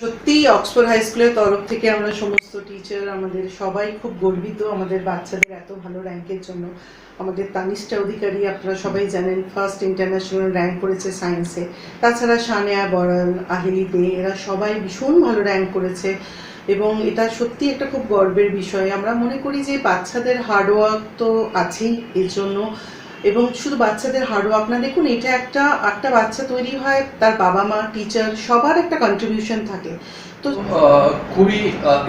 সত্যি Oxford high স্কুলের তরফ থেকে আমরা সমস্ত টিচার আমাদের সবাই খুব গর্বিত, আমাদের বাচ্চাদের এত ভালো র্যাঙ্কের জন্য। আমাদের তানিষ্ঠা অধিকারী আপনারা সবাই জানেন ফার্স্ট ইন্টারন্যাশনাল র্যাঙ্ক করেছে সায়েন্সে তাছাড়া সানেয়া বড়াল, আহিলি দে, এরা সবাই ভীষণ ভালো র্যাঙ্ক করেছে। এবং এটা সত্যি একটা খুব গর্বের বিষয়। আমরা মনে করি যে বাচ্চাদের হার্ডওয়ার্ক তো আছেই, এর জন্য এবং শুধু বাচ্চাদের হার্ডওয়ার্ক না দেখুন, এটা একটা একটা বাচ্চা তৈরি হয়, তার বাবা মা টিচার সবার একটা কন্ট্রিবিউশন থাকে। তো খুবই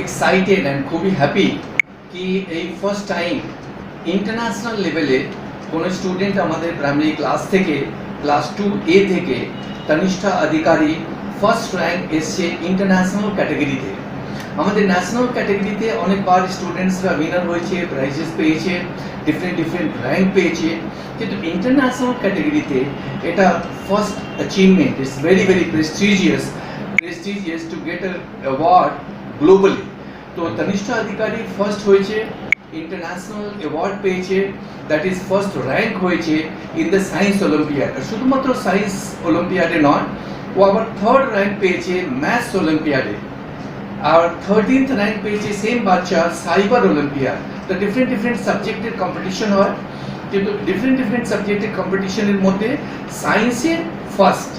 এক্সাইটেড অ্যান্ড খুবই হ্যাপি কি এই ফার্স্ট টাইম ইন্টারন্যাশনাল লেভেলে কোনো স্টুডেন্ট আমাদের প্রাইমারি ক্লাস থেকে ক্লাস টু এ থেকে, তনিষ্ঠা অধিকারী ফার্স্ট র্যাঙ্ক এসছে ইন্টারন্যাশনাল ক্যাটাগরিতে আমাদের ন্যাশনাল ক্যাটাগরিতে অনেকবার স্টুডেন্টসরা উইনার হয়েছে প্রাইজেস পেয়েছে ডিফারেন্ট ডিফারেন্ট র্যাঙ্ক পেয়েছে। কিন্তু ইন্টারন্যাশনাল ক্যাটাগরিতে এটা first achievement it's very very prestigious prestigious to get an award globally. তো তনিষ্ঠা অধিকারী ফার্স্ট হয়েছে ইন্টারন্যাশনাল অ্যাওয়ার্ড পেয়েছে দ্যাট ইজ ফার্স্ট র্যাঙ্ক হয়েছে ইন দ্য সায়েন্স অলিম্পিয়াড শুধুমাত্র সায়েন্স অলিম্পিয়াডে নয়, ও আবার থার্ড র্যাঙ্ক পেয়েছে ম্যাথস অলিম্পিয়াডে আর থার্টিন্থ র্যাঙ্ক পেয়েছে সেম বাচ্চা সাইবার অলিম্পিয়াড তো ডিফারেন্ট ডিফারেন্ট সাবজেক্টের কম্পিটিশন হয় কিন্তু ডিফারেন্ট ডিফারেন্ট সাবজেক্টের কম্পিটিশনের মধ্যে সায়েন্সে ফার্স্ট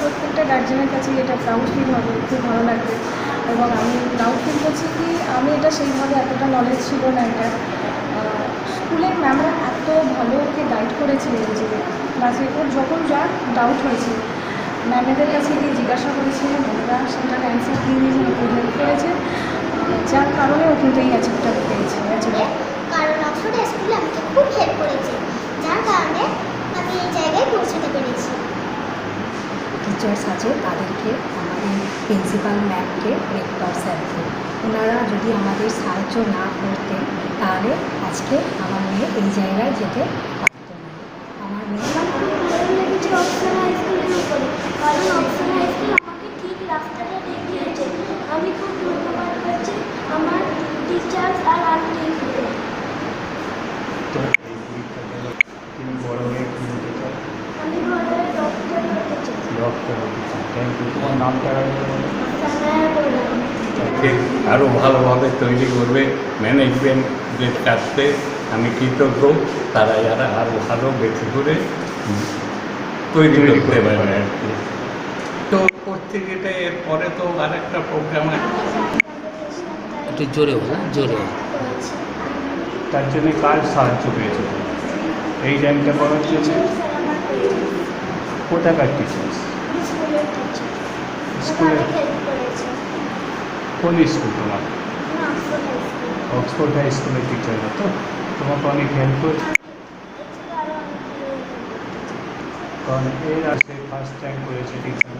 প্রত্যেকটা গার্জেনের কাছে এটা প্রাউড ফিল হবে খুব ভালো লাগবে। এবং আমি প্রাউড ফিল করছি কি, আমি এটা সেইভাবে এতটা নলেজ ছিল না এটা স্কুলের ম্যামরা এত ভালো ওকে গাইড করেছিলেন যে বাসে ওর যখন যা ডাউট হয়েছে ম্যামেদের কাছে গিয়ে জিজ্ঞাসা করেছে ম্যামরা সেটা দিয়ে দিয়েছে ওকে হেল্প করেছে। যার কারণে ও কিন্তু এই অ্যাচিভটা পেয়েছে কারণ অক্সফোর্ড স্কুল আমাকে খুব হেল্প করেছে যার কারণে আমি এই জায়গায় পৌঁছাতে পেরেছি। টিচার্স আছে তাদেরকে আমাদের প্রিন্সিপাল ম্যামকে রেক্টর স্যারকে। ওনারা যদি আমাদের সাহায্য না করতেন তাহলে আজকে আমার মেয়ে এই জায়গায় যেতে পারত না। আমার মেয়ে আমার খুব ভালো লেগেছে অক্সফোর্ড হাই স্কুলের উপরে কারণ অক্সফোর্ড হাই স্কুল আমাকে ঠিক রাস্তাটা দেখিয়েছে আমি খুব ধন্যবাদ করছি আমার টিচার্স আর আন্টিকে তো এই পরীক্ষাটা তুমি বড় হয়ে কি হতে চাও আমি ঘরে ডক্টর হতে চাই ডক্টর হতে চাও থ্যাংক ইউ তোমার নামটা আরও ভালোভাবে তৈরি করবে ম্যানেজমেন্টের কাছে আমি কৃতজ্ঞ তারা যারা আরও ভালো বেশি করে তৈরি করতে পারে। আর কি। তো করতে গেলে এরপরে তো আরেকটা প্রোগ্রাম একটু জোরে বলা জোরে। তার জন্য কার সাহায্য পেয়েছ? এই র্যাঙ্কটা করার জন্য? কোথাকার টিচার্স স্কুলে? কোন স্কুল তোমার? অক্সফোর্ড হাই স্কুলের টিচার টিচাররা তো? তোমাকে অনেক হেল্প করেছে কারণ এর আসে ফার্স্ট টাইম করেছে টিচার